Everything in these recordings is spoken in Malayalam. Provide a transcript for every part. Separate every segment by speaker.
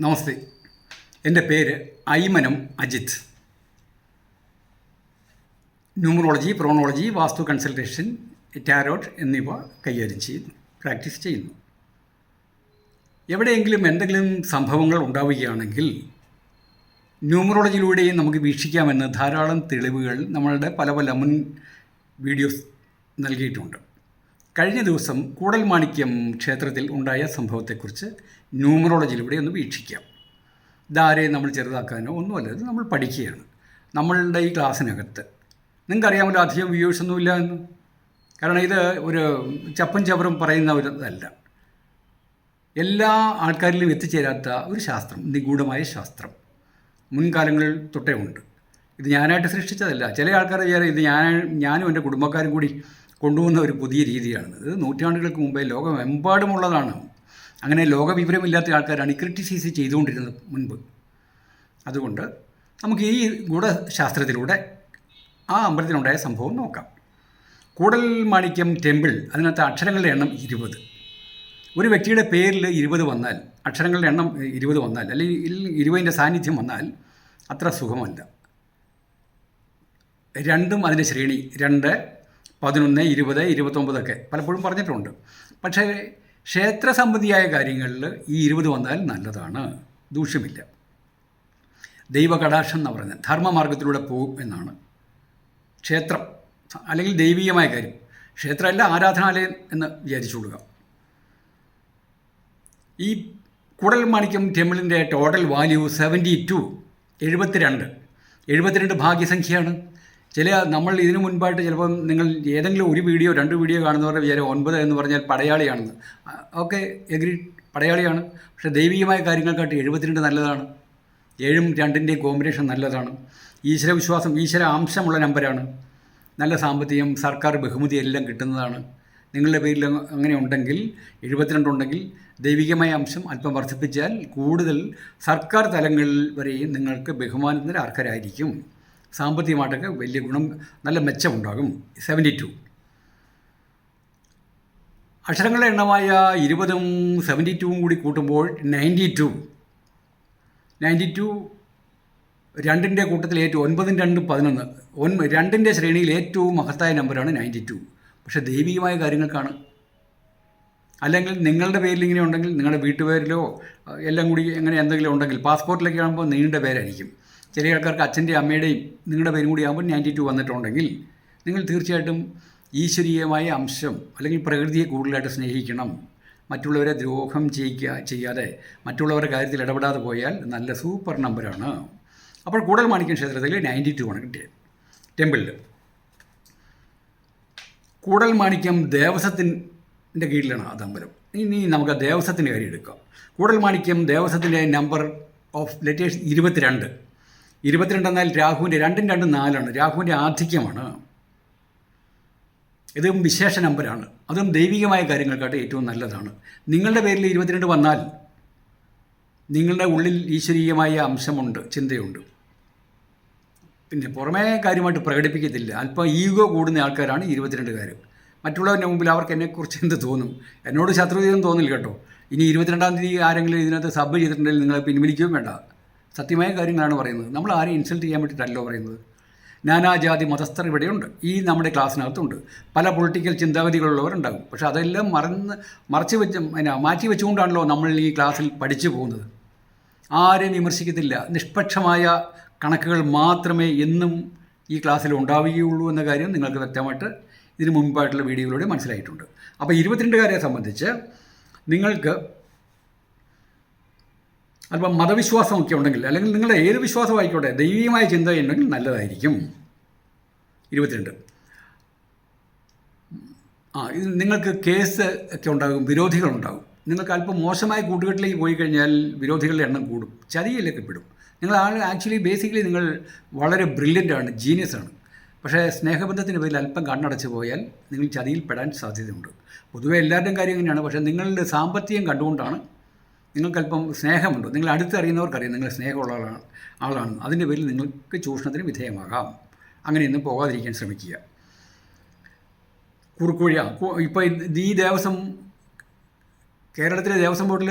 Speaker 1: നമസ്തേ. എന്റെ പേര് ഐമനം അജിത്. ന്യൂമറോളജി പ്രോണോളജി വാസ്തു കൺസൾട്ടേഷൻ ടാരോട്ട് എന്നിവ കൈകാര്യം ചെയ്യുന്നു പ്രാക്ടീസ് ചെയ്യുന്നു. എവിടെയെങ്കിലും എന്തെങ്കിലും സംഭവങ്ങൾ ഉണ്ടാവുകയാണെങ്കിൽ ന്യൂമറോളജിയിലൂടെയും നമുക്ക് വീക്ഷിക്കാമെന്ന് ധാരാളം തെളിവുകൾ നമ്മളുടെ പല പല മുൻ വീഡിയോസ് നൽകിയിട്ടുണ്ട്. കഴിഞ്ഞ ദിവസം കൂടൽമാണിക്യം ക്ഷേത്രത്തിൽ ഉണ്ടായ സംഭവത്തെക്കുറിച്ച് ന്യൂമറോളജിയിലൂടെ ഒന്ന് വീക്ഷിക്കാം. ഇതാരെയും നമ്മൾ ചെറുതാക്കാനോ ഒന്നുമല്ല ഇത് നമ്മൾ പഠിക്കുകയാണ്. നമ്മളുടെ ഈ ക്ലാസ്സിനകത്ത്. നിങ്ങൾക്കറിയാമല്ലോ അധികം വ്യൂവേഴ്സ് ഒന്നുമില്ല എന്ന്? കാരണം ഇത് ഒരു ചപ്പും ചവറും പറയുന്ന ഒരു ഇതല്ല. എല്ലാ ആൾക്കാരിലും എത്തിച്ചേരാത്ത ഒരു ശാസ്ത്രം നിഗൂഢമായ ശാസ്ത്രം മുൻകാലങ്ങളിൽ തൊട്ടേ ഉണ്ട്. ഇത് ഞാനായിട്ട് സൃഷ്ടിച്ചതല്ല. ചില ആൾക്കാർ വിചാരം ഇത് ഞാൻ ഞാനും എന്റെ കുടുംബക്കാരും കൂടി കൊണ്ടുവന്ന ഒരു പുതിയ രീതിയാണ് ഇത് നൂറ്റാണ്ടുകൾക്ക് മുമ്പേ ലോകമെമ്പാടുമുള്ളതാണ്. അങ്ങനെ ലോകവിവരമില്ലാത്ത ആൾക്കാരാണ് ഈ ക്രിറ്റിസൈസ് ചെയ്തുകൊണ്ടിരുന്നത് മുൻപ്. അതുകൊണ്ട് നമുക്ക് ഈ ഗൂഢശാസ്ത്രത്തിലൂടെ ആ അമ്പലത്തിലുണ്ടായ സംഭവം നോക്കാം. കൂടൽ മാണിക്യം ടെമ്പിൾ അതിനകത്ത് അക്ഷരങ്ങളുടെ എണ്ണം ഇരുപത്. ഒരു വ്യക്തിയുടെ പേരിൽ ഇരുപത് വന്നാൽ അക്ഷരങ്ങളുടെ എണ്ണം ഇരുപത് വന്നാൽ അല്ലെങ്കിൽ ഇരുപതിന്റെ സാന്നിധ്യം വന്നാൽ അത്ര സുഖമല്ല. രണ്ടും അതിന്റെ ശ്രേണി രണ്ട് പതിനൊന്ന് ഇരുപത് ഇരുപത്തൊമ്പതൊക്കെ പലപ്പോഴും പറഞ്ഞിട്ടുണ്ട്. പക്ഷേ ക്ഷേത്ര സംബന്ധിയായ കാര്യങ്ങളിൽ ഈ ഇരുപത് വന്നാൽ നല്ലതാണ്. ദൂഷ്യമില്ല. ദൈവകടാക്ഷം എന്ന് പറയുന്നത് ധർമ്മമാർഗത്തിലൂടെ പോകും എന്നാണ്. ക്ഷേത്രം അല്ലെങ്കിൽ ദൈവീയമായ കാര്യം. ക്ഷേത്രമല്ല ആരാധനാലയം എന്ന് വിചാരിച്ചുകൊള്ളുക ഈ കുടൽ മാണിക്യം ടെമ്പിളിന്റെ ടോട്ടൽ വാല്യൂ സെവന്റി ടു എഴുപത്തിരണ്ട്. എഴുപത്തിരണ്ട് ഭാഗ്യസംഖ്യയാണ്. ചില നമ്മൾ ഇതിനു മുൻപായിട്ട് ചിലപ്പം നിങ്ങൾ ഏതെങ്കിലും ഒരു വീഡിയോ രണ്ട് വീഡിയോ കാണുന്നവരുടെ വിചാരം ഒൻപത് എന്ന് പറഞ്ഞാൽ പടയാളിയാണെന്ന്. Okay agree പടയാളിയാണ്. പക്ഷേ ദൈവികമായ കാര്യങ്ങൾക്കായിട്ട് എഴുപത്തിരണ്ട് നല്ലതാണ്. ഏഴും രണ്ടിന്റെയും കോമ്പിനേഷൻ നല്ലതാണ്. ഈശ്വര വിശ്വാസം ഈശ്വര അംശമുള്ള നമ്പരാണ്. നല്ല സാമ്പത്തികം സർക്കാർ ബഹുമതി എല്ലാം കിട്ടുന്നതാണ്. നിങ്ങളുടെ പേരിൽ അങ്ങനെ ഉണ്ടെങ്കിൽ എഴുപത്തിരണ്ടുണ്ടെങ്കിൽ ദൈവികമായ അംശം അല്പം വർദ്ധിപ്പിച്ചാൽ കൂടുതൽ സർക്കാർ തലങ്ങളിൽ വരെയും നിങ്ങൾക്ക് ബഹുമാനത്തിന് അർഹരായിരിക്കും. സാമ്പത്തികമായിട്ടൊക്കെ വലിയ ഗുണം നല്ല മെച്ചമുണ്ടാകും. സെവന്റി ടു അക്ഷരങ്ങളുടെ എണ്ണമായ ഇരുപതും സെവന്റി ടുവും കൂടി കൂട്ടുമ്പോൾ നയന്റി ടു നയന്റി ടു രണ്ടിന്റെ കൂട്ടത്തിൽ ഏറ്റവും ഒൻപതും രണ്ടും പതിനൊന്ന്. ഒൻ രണ്ടിന്റെ ശ്രേണിയിൽ ഏറ്റവും മഹത്തായ നമ്പറാണ് നയന്റി ടു പക്ഷേ ദൈവികമായ കാര്യങ്ങൾക്കാണ്. അല്ലെങ്കിൽ നിങ്ങളുടെ പേരിൽ ഇങ്ങനെ ഉണ്ടെങ്കിൽ നിങ്ങളുടെ വീട്ടുപേരിലോ എല്ലാം കൂടി എങ്ങനെ എന്തെങ്കിലും ഉണ്ടെങ്കിൽ പാസ്പോർട്ടിലൊക്കെ ആകുമ്പോൾ നീണ്ട പേരായിരിക്കും. ചില ആൾക്കാർക്ക് അച്ഛന്റെയും അമ്മയുടെയും നിങ്ങളുടെ പേരും കൂടി ആകുമ്പോൾ നയന്റി ടു വന്നിട്ടുണ്ടെങ്കിൽ നിങ്ങൾ തീർച്ചയായിട്ടും ഈശ്വരീയമായ അംശം അല്ലെങ്കിൽ പ്രകൃതിയെ കൂടുതലായിട്ട് സ്നേഹിക്കണം. മറ്റുള്ളവരെ ദ്രോഹം ചെയ്യിക്കുക ചെയ്യാതെ മറ്റുള്ളവരുടെ കാര്യത്തിൽ ഇടപെടാതെ പോയാൽ നല്ല സൂപ്പർ നമ്പറാണ് അപ്പോൾ കൂടൽ മാണിക്യം ക്ഷേത്രത്തിൽ നയന്റി ടു ആണ് കിട്ടിയത്. ടെമ്പിളിൽ കൂടൽ മാണിക്യം ദേവസ്വത്തിന്റെ കീഴിലാണ് അത് അമ്പലം ഇനി നമുക്ക് ആ ദേവസ്വത്തിന്റെ കാര്യം എടുക്കാം. കൂടൽ മാണിക്യം ദേവസ്വത്തിന്റെ നമ്പർ ഓഫ് ലെറ്റേഴ്സ് ഇരുപത്തിരണ്ട്. ഇരുപത്തിരണ്ട് എന്നാൽ രാഹുവിന്റെ രണ്ടും രണ്ടും നാലാണ്. രാഹുവിന്റെ ആധിക്യമാണ്. ഇതും വിശേഷ നമ്പരാണ്. അതും ദൈവികമായ കാര്യങ്ങൾക്കായിട്ട് ഏറ്റവും നല്ലതാണ്. നിങ്ങളുടെ പേരിൽ ഇരുപത്തിരണ്ട് വന്നാൽ നിങ്ങളുടെ ഉള്ളിൽ ഈശ്വരീയമായ അംശമുണ്ട് ചിന്തയുണ്ട്. പിന്നെ പുറമേ കാര്യമായിട്ട് പ്രകടിപ്പിക്കത്തില്ല. അല്പം ഈഗോ കൂടുന്ന ആൾക്കാരാണ് ഇരുപത്തിരണ്ടുകാർ മറ്റുള്ളവരുടെ മുമ്പിൽ അവർക്ക് എന്നെക്കുറിച്ച് എന്ത് തോന്നും? എന്നോട് ശത്രുതയൊന്നും തോന്നില്ല കേട്ടോ. ഇനി ഇരുപത്തിരണ്ടാം തീയതി ആരെങ്കിലും ഇതിനകത്ത് സബ് ചെയ്തിട്ടുണ്ടെങ്കിൽ നിങ്ങളെ പിൻവലിക്കുകയും വേണ്ട. സത്യമായ കാര്യങ്ങളാണ് പറയുന്നത്. നമ്മൾ ആരെയും ഇൻസൾട്ട് ചെയ്യാൻ വേണ്ടിയിട്ടല്ലോ പറയുന്നത്. നാനാജാതി മതസ്ഥർ ഇവിടെയുണ്ട്. ഈ നമ്മുടെ ക്ലാസ്സിനകത്തുണ്ട്. പല പൊളിറ്റിക്കൽ ചിന്താഗതികളുള്ളവരുണ്ടാകും. പക്ഷേ അതെല്ലാം മറന്ന് മറച്ചു വെച്ച് പിന്നെ മാറ്റി വെച്ചുകൊണ്ടാണല്ലോ നമ്മൾ ഈ ക്ലാസ്സിൽ പഠിച്ചു പോകുന്നത്. ആരെയും വിമർശിക്കത്തില്ല. നിഷ്പക്ഷമായ കണക്കുകൾ മാത്രമേ എന്നും ഈ ക്ലാസ്സിൽ ഉണ്ടാവുകയുള്ളൂ എന്ന കാര്യം നിങ്ങൾക്ക് വ്യക്തമായിട്ട് ഇതിനു മുമ്പായിട്ടുള്ള വീഡിയോയിലൂടെ മനസ്സിലായിട്ടുണ്ട്. അപ്പോൾ ഇരുപത്തിരണ്ടുകാരെ സംബന്ധിച്ച് നിങ്ങൾക്ക് അല്പം മതവിശ്വാസമൊക്കെ ഉണ്ടെങ്കിൽ അല്ലെങ്കിൽ നിങ്ങളുടെ ഏത് വിശ്വാസമായിക്കോട്ടെ ദൈവീയമായ ചിന്തയുണ്ടെങ്കിൽ നല്ലതായിരിക്കും. ഇരുപത്തിരണ്ട്. ആ ഇത് നിങ്ങൾക്ക് കേസ് ഒക്കെ ഉണ്ടാകും വിരോധികളുണ്ടാകും. നിങ്ങൾക്ക് അല്പം മോശമായ കൂട്ടുകെട്ടിലേക്ക് പോയി കഴിഞ്ഞാൽ വിരോധികളുടെ എണ്ണം കൂടും ചതിയിലേക്ക് പെടും. നിങ്ങൾ ആൾ ആക്ച്വലി ബേസിക്കലി നിങ്ങൾ വളരെ ബ്രില്യന്റ് ആണ് ജീനിയസ് ആണ്. പക്ഷേ സ്നേഹബന്ധത്തിന്റെ പേരിൽ അല്പം കണ്ണടച്ച് പോയാൽ നിങ്ങൾ ചതിയിൽ പെടാൻ സാധ്യതയുണ്ട്. പൊതുവേ എല്ലാവരുടെയും കാര്യം ഇങ്ങനെയാണ് പക്ഷേ നിങ്ങളുടെ സാമ്പത്തികം കണ്ടുകൊണ്ടാണ് നിങ്ങൾക്കല്പം സ്നേഹമുണ്ട്? നിങ്ങൾ അടുത്തറിയുന്നവർക്കറിയാം നിങ്ങൾ സ്നേഹമുള്ള ആളാണ് ആളാണ് അതിന്റെ പേരിൽ നിങ്ങൾക്ക് ചൂഷണത്തിന് വിധേയമാകാം. അങ്ങനെയൊന്നും പോകാതിരിക്കാൻ ശ്രമിക്കുക. കുറുക്കുവഴി ഇപ്പോൾ ഈ ദേവസ്വം കേരളത്തിലെ ദേവസ്വം ബോർഡിൽ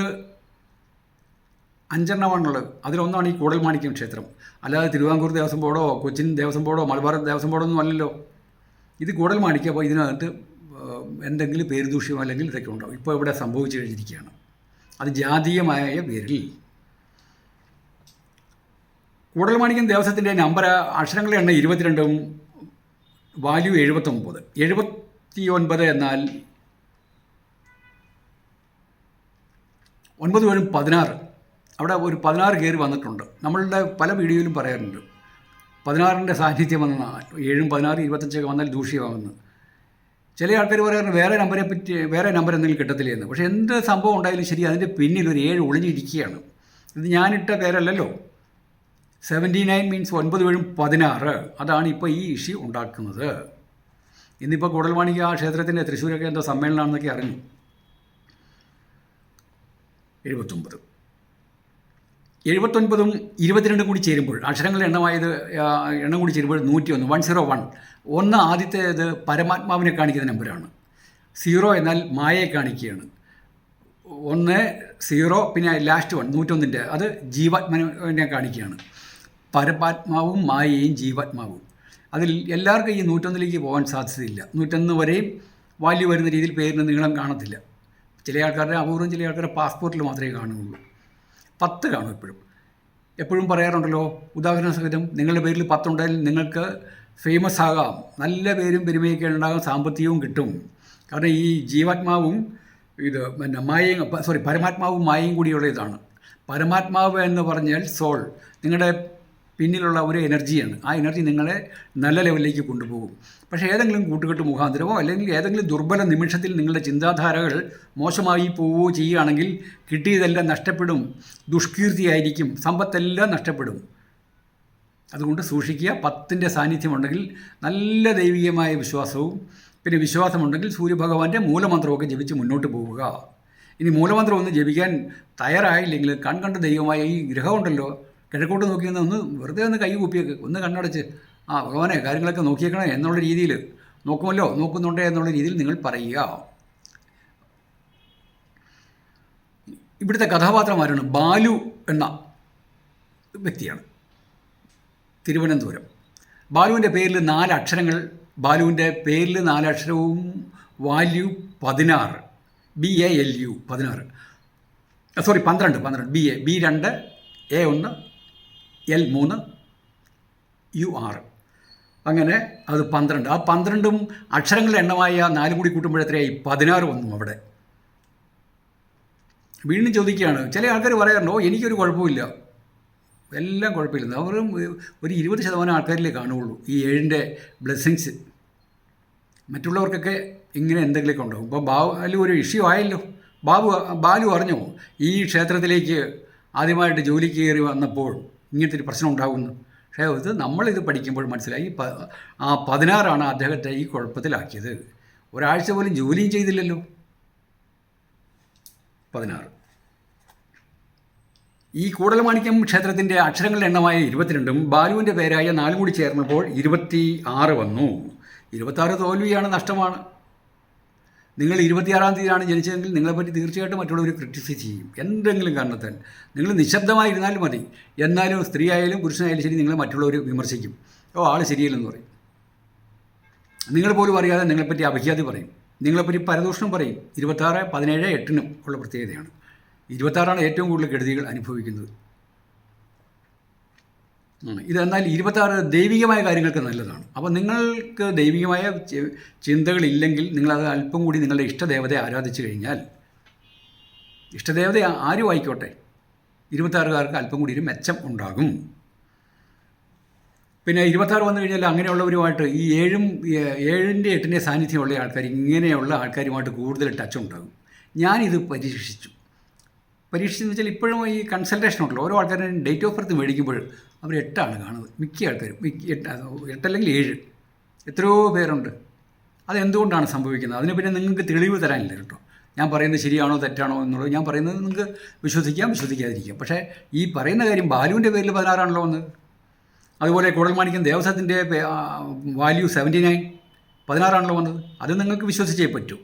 Speaker 1: അഞ്ചെണ്ണമാണുള്ളത് അതിലൊന്നാണ് ഈ കൂടൽമാണിക്യം ക്ഷേത്രം. അല്ലാതെ തിരുവിതാംകൂർ ദേവസ്വം ബോർഡോ കൊച്ചിൻ ദേവസ്വം ബോർഡോ മലബാർ ദേവസ്വം ബോർഡോ ഒന്നും അല്ലല്ലോ. ഇത് കൂടൽമാണിക്യം അപ്പോൾ ഇതിനകത്ത് എന്തെങ്കിലും പേരുദൂഷ്യം അല്ലെങ്കിൽ ഇതൊക്കെ ഉണ്ടാവും ഇപ്പോൾ ഇവിടെ സംഭവിച്ചു കഴിഞ്ഞിരിക്കുകയാണ്. അത് ജാതീയമായ പേരിൽ. കൂടൽമാണിക്യം ദേവസ്വത്തിന്റെ നമ്പർ അക്ഷരങ്ങളുടെ എണ്ണം ഇരുപത്തിരണ്ടും വാല്യൂ എഴുപത്തൊമ്പത്. എഴുപത്തി ഒൻപത് എന്നാൽ ഒൻപത് പേരും പതിനാറ്. അവിടെ ഒരു പതിനാറ് കയറി വന്നിട്ടുണ്ട്. നമ്മളുടെ പല വീഡിയോയിലും പറയാറുണ്ട്. പതിനാറിന്റെ സാന്നിധ്യം വന്ന ഏഴും പതിനാറ് ഇരുപത്തഞ്ചൊക്കെ വന്നാൽ ദൂഷ്യമാകുന്നു ചില ആൾക്കാർ പറയാറുണ്ട് വേറെ നമ്പരെ പറ്റി വേറെ നമ്പർ എന്തെങ്കിലും കിട്ടത്തില്ല എന്ന് പക്ഷേ എന്ത് സംഭവം ഉണ്ടായാലും ശരി അതിന്റെ പിന്നിൽ ഒരു ഏഴ് ഒളിഞ്ഞിരിക്കുകയാണ്. ഇത് ഞാനിട്ട പേരല്ലല്ലോ. സെവന്റി നയൻ മീൻസ് ഒൻപത് ഏഴും പതിനാറ്. അതാണ് ഇപ്പോൾ ഈ ഇഷ്യൂ ഉണ്ടാക്കുന്നത്. ഇന്നിപ്പോൾ കൂടൽവാണിക്ക് ആ ക്ഷേത്രത്തിന്റെ തൃശ്ശൂരൊക്കെ എന്തോ സമ്മേളനമാണെന്നൊക്കെ അറിഞ്ഞു. എഴുപത്തൊമ്പത്. എഴുപത്തൊൻപതും ഇരുപത്തിരണ്ടും കൂടി ചേരുമ്പോൾ അക്ഷരങ്ങളുടെ എണ്ണമായത് എണ്ണം കൂടി ചേരുമ്പോൾ നൂറ്റി ഒന്ന് വൺ സീറോ വൺ ഒന്ന് ആദ്യത്തേത് പരമാത്മാവിനെ കാണിക്കുന്ന നമ്പറാണ് സീറോ എന്നാൽ മായയെ കാണിക്കുകയാണ്. ഒന്ന് സീറോ പിന്നെ ലാസ്റ്റ് വൺ നൂറ്റൊന്നിന്റെ അത് ജീവാത്മാവിനെ കാണിക്കുകയാണ്. പരമാത്മാവും മായയും ജീവാത്മാവും. അതിൽ എല്ലാവർക്കും ഈ നൂറ്റൊന്നിലേക്ക് പോകാൻ സാധ്യതയില്ല. നൂറ്റൊന്ന് വരെയും വാല്യൂ വരുന്ന രീതിയിൽ പേരിന് നീളം കാണത്തില്ല. ചില ആൾക്കാരുടെ അപൂർവം ചില ആൾക്കാരുടെ പാസ്പോർട്ടിൽ മാത്രമേ കാണുകയുള്ളൂ. പത്ത് കാണും എപ്പോഴും. എപ്പോഴും പറയാറുണ്ടല്ലോ ഉദാഹരണ സഹിതം നിങ്ങളുടെ പേരിൽ പത്തുണ്ടെങ്കിൽ നിങ്ങൾക്ക് ഫേമസ് ആകാം. നല്ല പേരും പെരുമയൊക്കെ ഉണ്ടാകാം സാമ്പത്തികവും കിട്ടും. കാരണം ഈ ജീവാത്മാവും ഇത് പിന്നെ മായയും സോറി പരമാത്മാവും മായയും കൂടിയുള്ള ഇതാണ്. പരമാത്മാവ് എന്ന് പറഞ്ഞാൽ സോൾ. നിങ്ങളുടെ പിന്നിലുള്ള ഒരു എനർജിയാണ്. ആ എനർജി നിങ്ങളെ നല്ല ലെവലിലേക്ക് കൊണ്ടുപോകും. പക്ഷേ ഏതെങ്കിലും കൂട്ടുകെട്ട് മുഖാന്തരമോ അല്ലെങ്കിൽ ഏതെങ്കിലും ദുർബല നിമിഷത്തിൽ നിങ്ങളുടെ ചിന്താധാരകൾ മോശമായി പോവുകയോ ചെയ്യുകയാണെങ്കിൽ കിട്ടിയതെല്ലാം നഷ്ടപ്പെടും. ദുഷ്കീർത്തിയായിരിക്കും. സമ്പത്തെല്ലാം നഷ്ടപ്പെടും. അതുകൊണ്ട് സൂക്ഷിക്കുക. പത്തിന്റെ സാന്നിധ്യമുണ്ടെങ്കിൽ നല്ല ദൈവികമായ വിശ്വാസവും പിന്നെ വിശ്വാസമുണ്ടെങ്കിൽ സൂര്യഭഗവാന്റെ മൂലമന്ത്രമൊക്കെ ജപിച്ച് മുന്നോട്ട് പോവുക. ഇനി മൂലമന്ത്രം ഒന്ന് ജപിക്കാൻ തയ്യാറായില്ലെങ്കിൽ കൺകണ്ട ദൈവമായ ഈ ഗ്രഹമുണ്ടല്ലോ കിഴക്കോട്ട് നോക്കി നിന്ന് ഒന്ന് വെറുതെ ഒന്ന് കൈ കൂപ്പിയൊക്കെ. ഒന്ന് കണ്ണടച്ച്. ആ ഭഗവാനെ കാര്യങ്ങളൊക്കെ നോക്കിയേക്കണേ എന്നുള്ള രീതിയിൽ. നോക്കുമല്ലോ നോക്കുന്നുണ്ടേ എന്നുള്ള രീതിയിൽ നിങ്ങൾ പറയുക. ഇവിടുത്തെ കഥാപാത്രം ആരാണ്? ബാലു എന്ന വ്യക്തിയാണ്. തിരുവനന്തപുരം. ബാലുവിന്റെ പേരിൽ നാല് അക്ഷരങ്ങൾ ബാലുവിന്റെ പേരിൽ നാല് അക്ഷരവും വാല്യൂ പതിനാറ്. ബി എ എൽ യു പതിനാറ്. സോറി പന്ത്രണ്ട് പന്ത്രണ്ട്. ബി എ ബി രണ്ട് എ ഒന്ന് എൽ മൂന്ന് യു ആറ്. അങ്ങനെ അത് പന്ത്രണ്ട്. ആ പന്ത്രണ്ടും അക്ഷരങ്ങളുടെ എണ്ണമായ നാല് കൂടി കൂട്ടുമ്പോഴത്രയായി പതിനാറ് വന്നു അവിടെ. വീണ്ടും ചോദിക്കുകയാണ് ചില ആൾക്കാർ പറയാറുണ്ട് എനിക്കൊരു കുഴപ്പമില്ല. എല്ലാം കുഴപ്പമില്ല. അവരും ഒരു ഇരുപത് ശതമാനം ആൾക്കാരിലേ കാണുകയുള്ളൂ ഈ ഏഴിന്റെ ബ്ലെസ്സിങ്സ്. മറ്റുള്ളവർക്കൊക്കെ ഇങ്ങനെ എന്തെങ്കിലുമൊക്കെ ഉണ്ടാവും ഇപ്പോൾ ബാലു ഒരു ഇഷ്യൂ ആയല്ലോ. ബാബു ബാലു അറിഞ്ഞോ? ഈ ക്ഷേത്രത്തിലേക്ക് ആദ്യമായിട്ട് ജോലി കയറി വന്നപ്പോൾ ഇങ്ങനത്തെ ഒരു പ്രശ്നം ഉണ്ടാകുന്നു പക്ഷേ ഇത് നമ്മളിത് പഠിക്കുമ്പോൾ മനസ്സിലായി. ആ പതിനാറാണ് അദ്ദേഹത്തെ ഈ കുഴപ്പത്തിലാക്കിയത്. ഒരാഴ്ച പോലും ജോലിയും ചെയ്തില്ലല്ലോ. പതിനാറ്. ഈ കൂടൽമാണിക്യം ക്ഷേത്രത്തിന്റെ അക്ഷരങ്ങളുടെ എണ്ണമായ ഇരുപത്തിരണ്ടും ബാലുവിന്റെ പേരായ നാലും കൂടി ചേർന്നപ്പോൾ ഇരുപത്തി ആറ് വന്നു. ഇരുപത്താറ് തോൽവിയാണ് നഷ്ടമാണ്. നിങ്ങൾ ഇരുപത്തിയാറാം തീയതിയാണ് ജനിച്ചതെങ്കിൽ നിങ്ങളെപ്പറ്റി തീർച്ചയായിട്ടും മറ്റുള്ളവർ ക്രിറ്റിസൈസ് ചെയ്യും. എന്തെങ്കിലും കാരണത്താൽ. നിങ്ങൾ നിശബ്ദമായിരുന്നാലും മതി. എന്നാലും സ്ത്രീ ആയാലും പുരുഷനായാലും ശരി നിങ്ങളെ മറ്റുള്ളവർ വിമർശിക്കും. ഓ ആൾ ശരിയല്ലെന്ന് പറയും. നിങ്ങൾ പോലും അറിയാതെ നിങ്ങളെപ്പറ്റി അപഖ്യാതി പറയും. നിങ്ങളെപ്പറ്റി പരദൂഷണം പറയും. ഇരുപത്താറ് പതിനേഴ് എട്ടിനും ഉള്ള പ്രത്യേകതയാണ്. ഇരുപത്താറാണ് ഏറ്റവും കൂടുതൽ കെടുതികൾ അനുഭവിക്കുന്നത്. ഇതെന്നാൽ ഇരുപത്താറ് ദൈവികമായ കാര്യങ്ങൾക്ക് നല്ലതാണ്. അപ്പോൾ നിങ്ങൾക്ക് ദൈവികമായ ചിന്തകളില്ലെങ്കിൽ നിങ്ങളത് അല്പം കൂടി നിങ്ങളുടെ ഇഷ്ടദേവതയെ ആരാധിച്ചു കഴിഞ്ഞാൽ ഇഷ്ടദേവത ആരും ആയിക്കോട്ടെ. ഇരുപത്താറുകാർക്ക് അല്പം കൂടി ഒരു മെച്ചം ഉണ്ടാകും. പിന്നെ ഇരുപത്താറ് വന്നു കഴിഞ്ഞാൽ അങ്ങനെയുള്ളവരുമായിട്ട് ഈ ഏഴും ഏഴിന്റെ എട്ടിന്റെ സാന്നിധ്യമുള്ള ആൾക്കാർ ഇങ്ങനെയുള്ള ആൾക്കാരുമായിട്ട് കൂടുതൽ ടച്ച് ഉണ്ടാകും. ഞാനിത് പരീക്ഷിച്ചു. പരീക്ഷിച്ചെന്ന് വെച്ചാൽ ഇപ്പോഴും ഈ കൺസൾട്ടേഷൻ ഉണ്ടല്ലോ. ഓരോ ആൾക്കാരും ഡേറ്റ് ഓഫ് ബർത്ത് മേടിക്കുമ്പോൾ അവർ എട്ടാണ് കാണുന്നത്. മിക്ക ആൾക്കാരും മിക്ക എട്ട് എട്ടല്ലെങ്കിൽ ഏഴ്. എത്രയോ പേരുണ്ട്. അതെന്തുകൊണ്ടാണ് സംഭവിക്കുന്നത്? അതിനെ പിന്നെ നിങ്ങൾക്ക് തെളിവ് തരാനില്ല കേട്ടോ. ഞാൻ പറയുന്നത് ശരിയാണോ തെറ്റാണോ എന്നുള്ളത് ഞാൻ പറയുന്നത് നിങ്ങൾക്ക് വിശ്വസിക്കാം വിശ്വസിക്കാതിരിക്കാം. പക്ഷേ ഈ പറയുന്ന കാര്യം ബാലുവിന്റെ പേരിൽ പതിനാറാണല്ലോ വന്നത്. അതുപോലെ കുടൽമാണിക്യം ദേവസ്വത്തിന്റെ വാല്യൂ സെവന്റി നയൻ പതിനാറാണല്ലോ വന്നത്. അത് നിങ്ങൾക്ക് വിശ്വസിച്ചേ പറ്റൂ.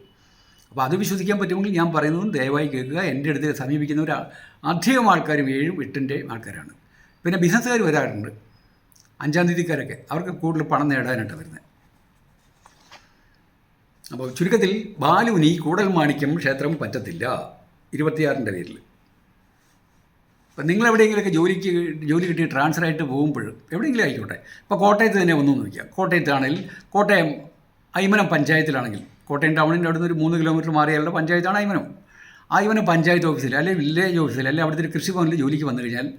Speaker 1: അപ്പോൾ അത് വിശ്വസിക്കാൻ പറ്റുമെങ്കിൽ ഞാൻ പറയുന്നതും ദയവായി കേൾക്കുക. എന്റെ അടുത്ത് സമീപിക്കുന്നവർ അധികം ആൾക്കാരും ഏഴും എട്ടിന്റെ ആൾക്കാരാണ്. പിന്നെ ബിസിനസ്സുകാർ വരാറുണ്ട്. അഞ്ചാം തീയതിക്കാരൊക്കെ. അവർക്ക് കൂടുതൽ പണം നേടാനായിട്ട് വരുന്നത്. അപ്പോൾ ചുരുക്കത്തിൽ ബാലുവിന് ഈ കൂടൽ മാണിക്യം ക്ഷേത്രം പറ്റത്തില്ല. ഇരുപത്തിയാറിന്റെ പേരിൽ. അപ്പം നിങ്ങൾ എവിടെയെങ്കിലുമൊക്കെ ജോലിക്ക് ജോലി കിട്ടി ട്രാൻസ്ഫർ ആയിട്ട് പോകുമ്പോൾ എവിടെയെങ്കിലും ആയിക്കോട്ടെ. ഇപ്പോൾ കോട്ടയത്ത് തന്നെ ഒന്നും നോക്കിയാൽ കോട്ടയത്താണെങ്കിൽ കോട്ടയം അയ്മനം പഞ്ചായത്തിലാണെങ്കിൽ കോട്ടയം ടൗണിന്റെ അവിടുന്ന് ഒരു മൂന്ന് കിലോമീറ്റർ മാറിയാലുള്ള പഞ്ചായത്താണ് അയ്മനം. അയ്മനം പഞ്ചായത്ത് ഓഫീസിൽ അല്ലെങ്കിൽ വില്ലേജ് ഓഫീസിൽ അല്ലെങ്കിൽ അവിടുത്തെ കൃഷിഭവനിൽ ജോലിക്ക് വന്നു കഴിഞ്ഞാൽ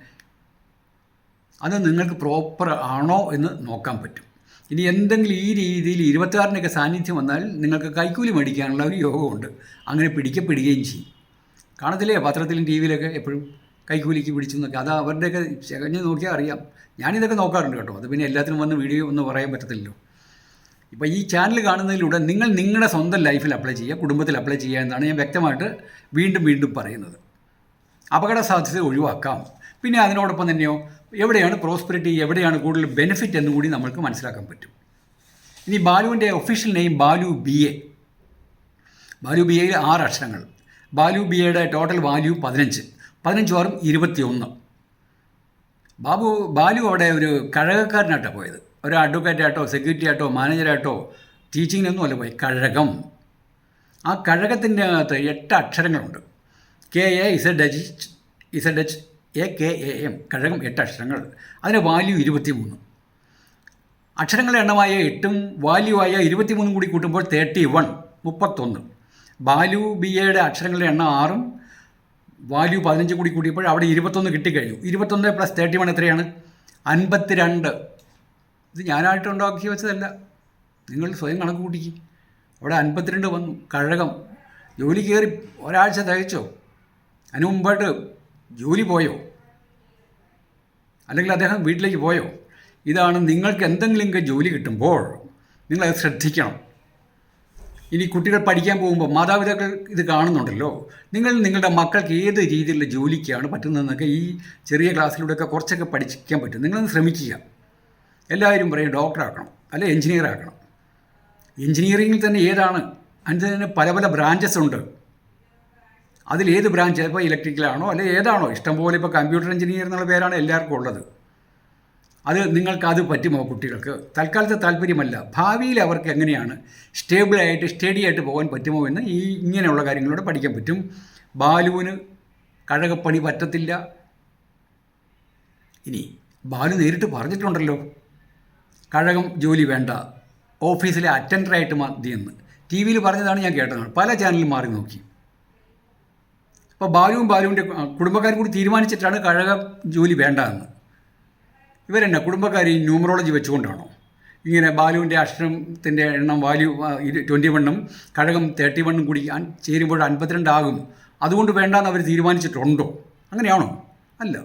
Speaker 1: അത് നിങ്ങൾക്ക് പ്രോപ്പർ ആണോ എന്ന് നോക്കാൻ പറ്റും. ഇനി എന്തെങ്കിലും ഈ രീതിയിൽ ഇരുപത്താറിനൊക്കെ സാന്നിധ്യം വന്നാൽ നിങ്ങൾക്ക് കൈക്കൂലി മേടിക്കാനുള്ള ഒരു യോഗമുണ്ട്. അങ്ങനെ പിടിക്കപ്പെടുകയും ചെയ്യും. കാണത്തില്ലേ പത്രത്തിലും ടി വിയിലൊക്കെ എപ്പോഴും കൈക്കൂലിക്ക് പിടിച്ചു എന്നൊക്കെ അത് അവരുടെയൊക്കെ ചകഞ്ഞ് നോക്കിയാൽ അറിയാം. ഞാനിതൊക്കെ നോക്കാറുണ്ട് കേട്ടോ. അത് പിന്നെ എല്ലാത്തിനും വന്ന് വീഡിയോ ഒന്നും പറയാൻ പറ്റത്തില്ലല്ലോ. ഇപ്പോൾ ഈ ചാനൽ കാണുന്നതിലൂടെ നിങ്ങൾ നിങ്ങളുടെ സ്വന്തം ലൈഫിൽ അപ്ലൈ ചെയ്യുക കുടുംബത്തിൽ അപ്ലൈ ചെയ്യുക എന്നാണ് ഞാൻ വ്യക്തമായിട്ട് വീണ്ടും വീണ്ടും പറയുന്നത്. അപകട സാധ്യത ഒഴിവാക്കാം. പിന്നെ അതിനോടൊപ്പം തന്നെയോ എവിടെയാണ് പ്രോസ്പെരിറ്റി എവിടെയാണ് കൂടുതൽ ബെനിഫിറ്റ് എന്ന് കൂടി നമ്മൾക്ക് മനസ്സിലാക്കാൻ പറ്റും. ഇനി ബാലുവിന്റെ official name Balu B A Balu B എയിൽ ആറ് അക്ഷരങ്ങൾ. ബാലു ബി എയുടെ ടോട്ടൽ വാല്യൂ പതിനഞ്ച്. പതിനഞ്ച് വാറും ഇരുപത്തിയൊന്ന്. ബാബു ബാലു അവിടെ ഒരു കഴകക്കാരനായിട്ടാണ് പോയത്. ഒരു അഡ്വക്കേറ്റ് ആയിട്ടോ സെക്യൂരിറ്റി ആയിട്ടോ മാനേജറായിട്ടോ ടീച്ചിങ്ങിനൊന്നും അല്ല പോയി കഴകം. ആ കഴകത്തിന്റെ അകത്ത് എട്ട് അക്ഷരങ്ങളുണ്ട്. K A Z H Z H A K A M Kazhakam എട്ട് അക്ഷരങ്ങൾ. അതിന് വാല്യൂ ഇരുപത്തി മൂന്ന് അക്ഷരങ്ങളുടെ എണ്ണമായ എട്ടും വാല്യൂ ആയ ഇരുപത്തിമൂന്നും കൂടി കൂട്ടുമ്പോൾ തേർട്ടി വൺ മുപ്പത്തൊന്ന് ബാലു ബി എയുടെ അക്ഷരങ്ങളുടെ എണ്ണം ആറും വാല്യൂ പതിനഞ്ച് കൂടി കൂട്ടിയപ്പോൾ അവിടെ ഇരുപത്തൊന്ന് കിട്ടിക്കഴിഞ്ഞു. ഇരുപത്തൊന്ന് പ്ലസ് തേർട്ടി വൺ എത്രയാണ്? അൻപത്തിരണ്ട്. ഇത് ഞാനായിട്ട് ഉണ്ടാക്കി വെച്ചതല്ല. നിങ്ങൾ സ്വയം കണക്ക് കൂട്ടിക്കും. അവിടെ അൻപത്തിരണ്ട് വന്നു. കഴകം. ജോലി കയറി ഒരാഴ്ച തയ്ച്ചോ? അതിന് മുമ്പായിട്ട് ജോലി പോയോ? അല്ലെങ്കിൽ അദ്ദേഹം വീട്ടിലേക്ക് പോയോ? ഇതാണ് നിങ്ങൾക്ക് എന്തെങ്കിലുമൊക്കെ ജോലി കിട്ടുമ്പോൾ നിങ്ങളത് ശ്രദ്ധിക്കണം. ഇനി കുട്ടികൾ പഠിക്കാൻ പോകുമ്പോൾ മാതാപിതാക്കൾ ഇത് കാണുന്നുണ്ടല്ലോ. നിങ്ങൾ നിങ്ങളുടെ മക്കൾക്ക് ഏത് രീതിയിലുള്ള ജോലിക്കാണ് പറ്റുന്നതെന്നൊക്കെ ഈ ചെറിയ ക്ലാസ്സിലൂടെയൊക്കെ കുറച്ചൊക്കെ പഠിക്കാൻ പറ്റും. നിങ്ങളൊന്ന് ശ്രമിക്കുക. എല്ലാവരും പറയും ഡോക്ടറാക്കണം അല്ലെ എഞ്ചിനീയർ ആക്കണം എഞ്ചിനീയറിങ്ങിൽ തന്നെ ഏതാണ്? അതിന് തന്നെ പല പല ബ്രാഞ്ചസ് ഉണ്ട്. അതിലേത് ബ്രാഞ്ച് ഇപ്പോൾ ഇലക്ട്രിക്കലാണോ അല്ലെ ഏതാണോ ഇഷ്ടംപോലെ ഇപ്പോൾ കമ്പ്യൂട്ടർ എഞ്ചിനീയർ എന്നുള്ള പേരാണ് എല്ലാവർക്കും ഉള്ളത്. അത് നിങ്ങൾക്ക് അത് പറ്റുമോ കുട്ടികൾക്ക്? തൽക്കാലത്തെ താല്പര്യമല്ല. ഭാവിയിൽ അവർക്ക് എങ്ങനെയാണ് സ്റ്റേബിളായിട്ട് സ്റ്റഡി ആയിട്ട് പോകാൻ പറ്റുമോ എന്ന് ഈ ഇങ്ങനെയുള്ള കാര്യങ്ങളോട് പഠിക്കാൻ പറ്റും. ബാലുവിന് കഴകപ്പണി പറ്റത്തില്ല. ഇനി ബാലു നേരിട്ട് പറഞ്ഞിട്ടുണ്ടല്ലോ. കഴകം ജോലി വേണ്ട. ഓഫീസിലെ അറ്റൻഡറായിട്ട് മതിയെന്ന്. ടി വിയിൽ പറഞ്ഞതാണ് ഞാൻ കേട്ടത് പല ചാനലിൽ മാറി നോക്കി. അപ്പോൾ ബാലുവും ബാലുവിന്റെ കുടുംബക്കാരും കൂടി തീരുമാനിച്ചിട്ടാണ് കഴക ജോലി വേണ്ട എന്ന് ഇവരെന്നെ കുടുംബക്കാർ ഈ ന്യൂമറോളജി വെച്ചുകൊണ്ടാണോ? ഇങ്ങനെ ബാലുവിന്റെ അക്ഷരത്തിന്റെ എണ്ണം വാല്യൂ ട്വന്റി വണ്ണും കഴകം തേർട്ടി വണ്ണും കൂടി ചേരുമ്പോൾ അൻപത്തിരണ്ടാകും. അതുകൊണ്ട് വേണ്ടാന്ന് അവർ തീരുമാനിച്ചിട്ടുണ്ടോ? അങ്ങനെയാണോ? അല്ല.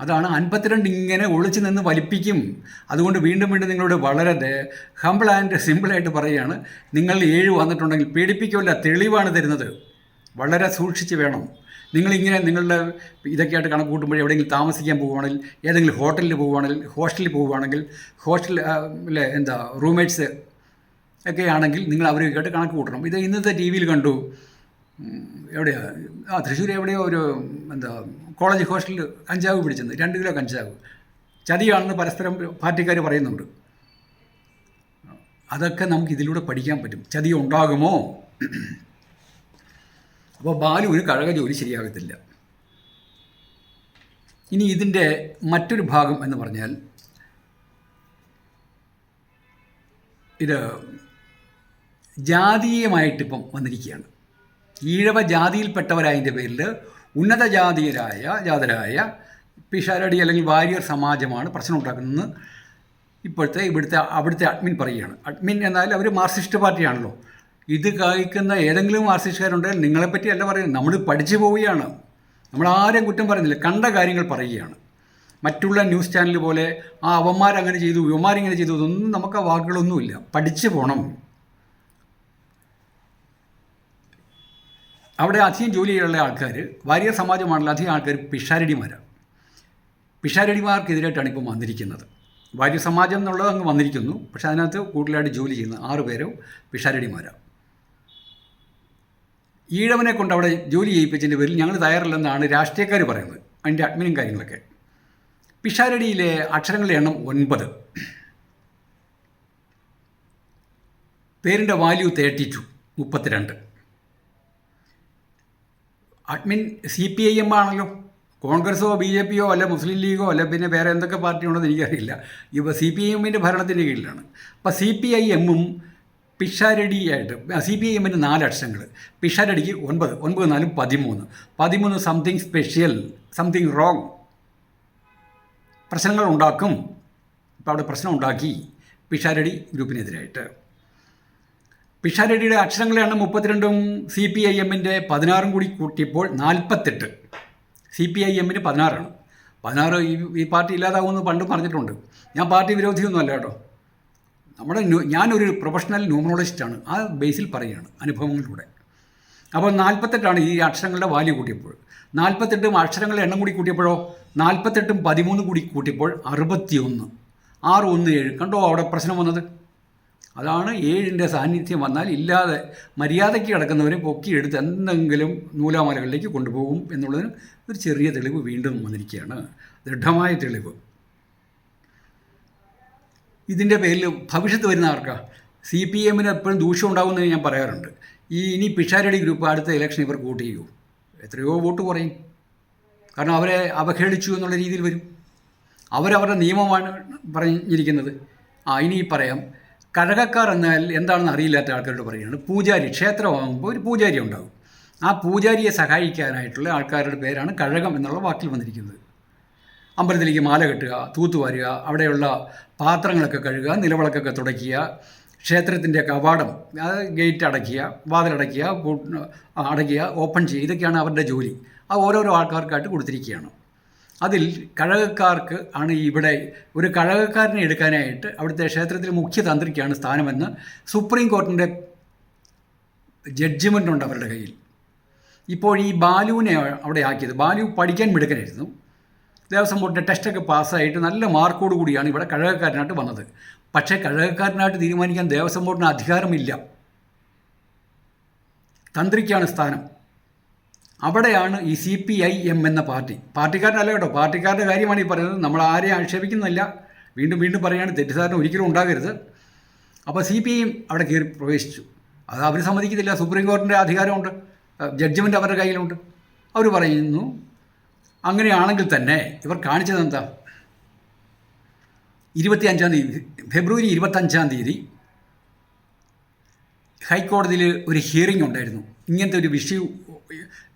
Speaker 1: അതാണ് അൻപത്തിരണ്ട് ഇങ്ങനെ ഒളിച്ചു നിന്ന് വലിപ്പിക്കും. അതുകൊണ്ട് വീണ്ടും വീണ്ടും നിങ്ങളോട് വളരെ ഹമ്പിൾ ആൻഡ് സിമ്പിളായിട്ട് പറയുകയാണ്. നിങ്ങൾ ഏഴ് വന്നിട്ടുണ്ടെങ്കിൽ പേടിപ്പിക്കുമല്ല തെളിവാണ് തരുന്നത്. വളരെ സൂക്ഷിച്ച് വേണം. നിങ്ങളിങ്ങനെ നിങ്ങളുടെ ഇതൊക്കെയായിട്ട് കണക്ക് കൂട്ടുമ്പോൾ എവിടെയെങ്കിലും താമസിക്കാൻ പോവുകയാണെങ്കിൽ ഏതെങ്കിലും ഹോട്ടലിൽ പോവുകയാണെങ്കിൽ ഹോസ്റ്റലിൽ പോവുകയാണെങ്കിൽ ഹോസ്റ്റൽ അല്ലേ എന്താ റൂംമേറ്റ്സ് ഒക്കെ ആണെങ്കിൽ നിങ്ങൾ അവരൊക്കെയായിട്ട് കണക്ക് കൂട്ടണം ഇത് ഇന്നത്തെ ടി വിയിൽ കണ്ടു. എവിടെയാ? ആ തൃശ്ശൂർ എവിടെയോ ഒരു എന്താ കോളേജ് ഹോസ്റ്റലിൽ കഞ്ചാവ് പിടിച്ചെന്ന് രണ്ട് കിലോ കഞ്ചാവ്. ചതിയാണെന്ന് പരസ്പരം പാർട്ടിക്കാർ പറയുന്നുണ്ട്. അതൊക്കെ നമുക്ക് ഇതിലൂടെ പഠിക്കാൻ പറ്റും. ചതി ഉണ്ടാകുമോ? അപ്പോൾ ബാലു ഒരു കഴക ജോലി ശരിയാകത്തില്ല. ഇനി ഇതിന്റെ മറ്റൊരു ഭാഗം എന്ന് പറഞ്ഞാൽ ഇത് ജാതീയമായിട്ടിപ്പം വന്നിരിക്കുകയാണ്. ഈഴവ ജാതിയിൽപ്പെട്ടവരായതിന്റെ പേരിൽ ഉന്നത ജാതീയരായ ജാതരായ പിഷാരടി അല്ലെങ്കിൽ വാരിയർ സമാജമാണ് പ്രശ്നം ഉണ്ടാക്കുന്നതെന്ന് ഇപ്പോഴത്തെ ഇവിടുത്തെ അവിടുത്തെ അഡ്മിൻ പറയുകയാണ്. അഡ്മിൻ എന്നാൽ അവർ മാർക്സിസ്റ്റ് പാർട്ടിയാണല്ലോ. ഇത് കഴിക്കുന്ന ഏതെങ്കിലും മാർക്സിസ്റ്റുകാരുണ്ടെങ്കിൽ നിങ്ങളെപ്പറ്റി അല്ല പറയുന്നത്. നമ്മൾ പഠിച്ചു പോവുകയാണ്. നമ്മൾ ആരും കുറ്റം പറയുന്നില്ല. കണ്ട കാര്യങ്ങൾ പറയുകയാണ്. മറ്റുള്ള ന്യൂസ് ചാനൽ പോലെ ആ അവന്മാരങ്ങനെ ചെയ്തു ഇവന്മാരിങ്ങനെ ചെയ്തു ഇതൊന്നും നമുക്ക് ആ വാക്കുകളൊന്നുമില്ല. പഠിച്ചു പോകണം അവിടെ അധികം ജോലി ചെയ്യാനുള്ള ആൾക്കാർ വാര്യർ സമാജമാണല്ലോ അധികം ആൾക്കാർ പിഷാരടിമാരാണ് പിഷാരടിമാർക്കെതിരായിട്ടാണ് ഇപ്പം വന്നിരിക്കുന്നത്. വാര്യർ സമാജം എന്നുള്ളത് അങ്ങ് വന്നിരിക്കുന്നു. പക്ഷേ അതിനകത്ത് കൂടുതലായിട്ട് ജോലി ചെയ്യുന്ന ആറ് പേരും പിഷാരടിമാരാണ് ഈഴവനെ കൊണ്ട് അവിടെ ജോലി ചെയ്യിപ്പിച്ചതിന്റെ പേരിൽ ഞങ്ങൾ തയ്യാറല്ലെന്നാണ് രാഷ്ട്രീയക്കാർ പറയുന്നത് അതിന്റെ അഡ്മിനും കാര്യങ്ങളൊക്കെ. പിഷാരടിയിലെ അക്ഷരങ്ങളുടെ എണ്ണം ഒൻപത്. പേരിന്റെ വാല്യൂ തേർട്ടി ടു മുപ്പത്തിരണ്ട്. Admin C P I M ആണല്ലോ. കോൺഗ്രസോ ബി ജെ പിയോ അല്ല മുസ്ലിം ലീഗോ അല്ല പിന്നെ വേറെ എന്തൊക്കെ പാർട്ടി ഉണ്ടെന്ന് എനിക്കറിയില്ല ഇപ്പോൾ സി പി ഐ എമ്മിന്റെ ഭരണത്തിന്റെ കീഴിലാണ്. അപ്പോൾ സി പി ഐ എമ്മും പിഷാരടിയായിട്ട് സി പി എമ്മിന് നാല് അക്ഷരങ്ങൾ പിഷാരടിക്ക് ഒൻപത് ഒൻപത് നാലും പതിമൂന്ന്. പതിമൂന്ന് സംതിങ് സ്പെഷ്യൽ സംതിങ് റോങ് പ്രശ്നങ്ങൾ ഉണ്ടാക്കും. ഇപ്പോൾ അവിടെ പ്രശ്നം ഉണ്ടാക്കി പിഷാരടി ഗ്രൂപ്പിനെതിരായിട്ട്. പിഷാരടിയുടെ അക്ഷരങ്ങളെ എണ്ണം മുപ്പത്തിരണ്ടും സി പി ഐ എമ്മിന്റെ പതിനാറും കൂടി കൂട്ടിയപ്പോൾ നാൽപ്പത്തെട്ട് സി പി ഐ എമ്മിന് പതിനാറാണ്. പതിനാറ് ഈ പാർട്ടി ഇല്ലാതാവുമെന്ന് പണ്ട് പറഞ്ഞിട്ടുണ്ട്. ഞാൻ പാർട്ടി വിരോധിയൊന്നുമല്ല കേട്ടോ. നമ്മുടെ ഞാനൊരു പ്രൊഫഷണൽ ന്യൂമറോളജിസ്റ്റാണ് ആ ബേസിൽ പറയുകയാണ് അനുഭവങ്ങളിലൂടെ. അപ്പോൾ നാൽപ്പത്തെട്ടാണ് ഈ അക്ഷരങ്ങളുടെ വാല്യൂ കൂട്ടിയപ്പോൾ. നാൽപ്പത്തെട്ടും അക്ഷരങ്ങളുടെ എണ്ണം കൂടി കൂട്ടിയപ്പോഴോ? നാൽപ്പത്തെട്ടും പതിമൂന്ന് കൂടി കൂട്ടിയപ്പോൾ അറുപത്തിയൊന്ന്. ആറ് ഒന്ന് ഏഴ്. കണ്ടോ അവിടെ പ്രശ്നം വന്നത്? അതാണ് ഏഴിന്റെ സാന്നിധ്യം വന്നാൽ ഇല്ലാതെ മര്യാദയ്ക്ക് കിടക്കുന്നവരെ പൊക്കിയെടുത്ത് എന്തെങ്കിലും നൂലാമലകളിലേക്ക് കൊണ്ടുപോകും എന്നുള്ളതിന് ഒരു ചെറിയ തെളിവ് വീണ്ടും വന്നിരിക്കുകയാണ്. ദൃഢമായ തെളിവ്. ഇതിന്റെ പേരിൽ ഭവിഷ്യത്ത് വരുന്നവർക്ക്. സി പി എമ്മിന് എപ്പോഴും ദൂഷ്യം ഉണ്ടാകുമെന്ന് ഞാൻ പറയാറുണ്ട്. ഈ ഇനി പിഷാരടി ഗ്രൂപ്പ് അടുത്ത ഇലക്ഷൻ ഇവർക്ക് വോട്ട് ചെയ്യൂ. എത്രയോ വോട്ട് കുറയും. കാരണം അവരെ അവഹേളിച്ചു എന്നുള്ള രീതിയിൽ വരും. അവരവരുടെ നിയമമാണ് പറഞ്ഞിരിക്കുന്നത്. ആ ഇനി പറയാം. കഴകക്കാർ എന്നാൽ എന്താണെന്ന് അറിയില്ലാത്ത ആൾക്കാരോട് പറയുകയാണ്. പൂജാരി ക്ഷേത്രമാകുമ്പോൾ ഒരു പൂജാരി ഉണ്ടാകും. ആ പൂജാരിയെ സഹായിക്കാനായിട്ടുള്ള ആൾക്കാരുടെ പേരാണ് കഴകം എന്നുള്ള വാക്കിൽ വന്നിരിക്കുന്നത്. അമ്പലത്തിലേക്ക് മാല കെട്ടുക തൂത്തുവാരുക അവിടെയുള്ള പാത്രങ്ങളൊക്കെ കഴുകുക നിലവിളക്കൊക്കെ തുടയ്ക്കുക ക്ഷേത്രത്തിന്റെ കവാടം ഗേറ്റ് അടയ്ക്കുക വാതിലടയ്ക്കുക അടയ്ക്കുക ഓപ്പൺ ചെയ്യുക ഇതൊക്കെയാണ് അവരുടെ ജോലി. അത് ഓരോരോ ആൾക്കാർക്കായിട്ട് കൊടുത്തിരിക്കുകയാണ്. അതിൽ കഴകക്കാർക്ക് ആണ് ഇവിടെ ഒരു കഴകക്കാരനെ എടുക്കാനായിട്ട് അവിടുത്തെ ക്ഷേത്രത്തിലെ മുഖ്യ തന്ത്രിക്കാണ് സ്ഥാനമെന്ന് സുപ്രീം കോർട്ടിന്റെ ജഡ്ജ്മെന്റ് ഉണ്ട് അവരുടെ കയ്യിൽ. ഇപ്പോൾ ഈ ബാലുവിനെ അവിടെ ആക്കിയത് ബാലു പഠിക്കാൻ മിടുക്കനായിരുന്നു. ദേവസ്വം ബോർഡിന്റെ ടെസ്റ്റൊക്കെ പാസ്സായിട്ട് നല്ല മാർക്കോട് കൂടിയാണ് ഇവിടെ കഴകക്കാരനായിട്ട് വന്നത്. പക്ഷേ കഴകക്കാരനായിട്ട് തീരുമാനിക്കാൻ ദേവസ്വം ബോർഡിന് അധികാരമില്ല. തന്ത്രിക്കാണ് സ്ഥാനം. അവിടെയാണ് ഈ സി പി ഐ എം എന്ന പാർട്ടി. പാർട്ടിക്കാരനല്ല കേട്ടോ. പാർട്ടിക്കാരുടെ കാര്യമാണ് ഈ പറയുന്നത്. നമ്മൾ ആരെയും ആക്ഷേപിക്കുന്നില്ല വീണ്ടും വീണ്ടും പറയുകയാണ് തെറ്റിദ്ധാരണ ഒരിക്കലും ഉണ്ടാകരുത്. അപ്പോൾ സി പി ഐയും അവിടെ കയറി പ്രവേശിച്ചു. അത് അവർ സമ്മതിക്കത്തില്ല. സുപ്രീം കോടതിന്റെ അധികാരമുണ്ട്. ജഡ്ജ്മെന്റ് അവരുടെ കയ്യിലുണ്ട്. അവർ പറയുന്നു അങ്ങനെയാണെങ്കിൽ തന്നെ ഇവർ കാണിച്ചത് എന്താ? ഇരുപത്തി അഞ്ചാം തീയതി ഫെബ്രുവരി ഇരുപത്തഞ്ചാം തീയതി ഹൈക്കോടതിയിൽ ഒരു ഹിയറിംഗ് ഉണ്ടായിരുന്നു. ഇങ്ങനത്തെ ഒരു വിഷയം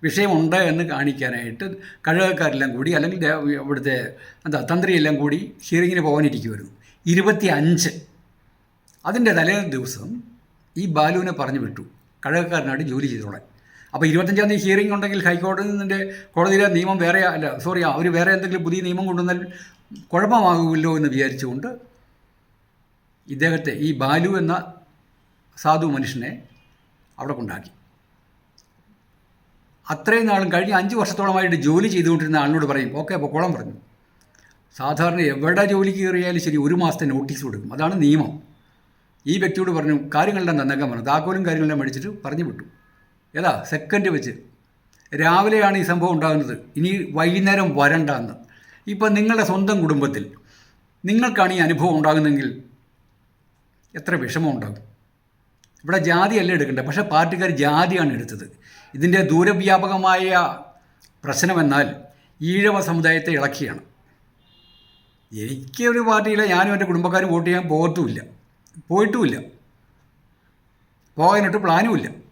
Speaker 1: വിഷയമുണ്ട് എന്ന് കാണിക്കാനായിട്ട് കഴകക്കാരെല്ലാം കൂടി അല്ലെങ്കിൽ ഇവിടുത്തെ എന്താ തന്ത്രിയെല്ലാം കൂടി ഹിയറിങ്ങിന് പോകാനിരിക്കുമായിരുന്നു ഇരുപത്തി അഞ്ച് അതിന്റെ തലേ ദിവസം ഈ ബാലുവിനെ പറഞ്ഞു വിട്ടു. കഴകക്കാരനായിട്ട് ജോലി ചെയ്തോളാൻ. അപ്പോൾ ഇരുപത്തഞ്ചാം തീയതി ഹിയറിംഗ് ഉണ്ടെങ്കിൽ ഹൈക്കോടതിന്റെ കോടതിയിലെ നിയമം വേറെ അല്ല സോറി അവർ വേറെ എന്തെങ്കിലും പുതിയ നിയമം കൊണ്ടുവന്നാൽ കുഴപ്പമാകുമല്ലോ എന്ന് വിചാരിച്ചുകൊണ്ട് ഇദ്ദേഹത്തെ ഈ ബാലു എന്ന സാധു മനുഷ്യനെ അവിടെ കൊണ്ടാക്കി. അത്രയും നാളും കഴിഞ്ഞ് അഞ്ച് വർഷത്തോളമായിട്ട് ജോലി ചെയ്തുകൊണ്ടിരുന്ന ആളിനോട് പറയും ഓക്കെ അപ്പോൾ കുളം പറഞ്ഞു. സാധാരണ എവിടെ ജോലി കയറിയാലും ശരി ഒരു മാസത്തെ നോട്ടീസ് കൊടുക്കും. അതാണ് നിയമം. ഈ വ്യക്തിയോട് പറഞ്ഞു കാര്യങ്ങളെല്ലാം നന്നാക്കാൻ പറഞ്ഞു. താക്കോലും കാര്യങ്ങളെല്ലാം മേടിച്ചിട്ട് പറഞ്ഞു വിട്ടു ഏതാ സെക്കൻഡ് വെച്ച്. രാവിലെയാണ് ഈ സംഭവം ഉണ്ടാകുന്നത്. ഇനി വൈകുന്നേരം വരണ്ട എന്ന് ഇപ്പം നിങ്ങളുടെ സ്വന്തം കുടുംബത്തിൽ നിങ്ങൾക്കാണ് ഈ അനുഭവം ഉണ്ടാകുന്നതെങ്കിൽ എത്ര വിഷമം ഉണ്ടാകും. ഇവിടെ ജാതിയല്ല എടുക്കേണ്ടത് പക്ഷേ പാർട്ടിക്കാർ ജാതിയാണ് എടുത്തത്. ഇതിന്റെ ദൂരവ്യാപകമായ പ്രശ്നമെന്നാൽ ഈഴവ സമുദായത്തെ ഇളക്കിയാണ്. എനിക്ക് ഒരു പാർട്ടിയില്ല ഞാനും എന്റെ കുടുംബക്കാരും വോട്ട് ചെയ്യാൻ പോകത്തുമില്ല. പോയിട്ടുമില്ല. പോകാനായിട്ട് പ്ലാനുമില്ല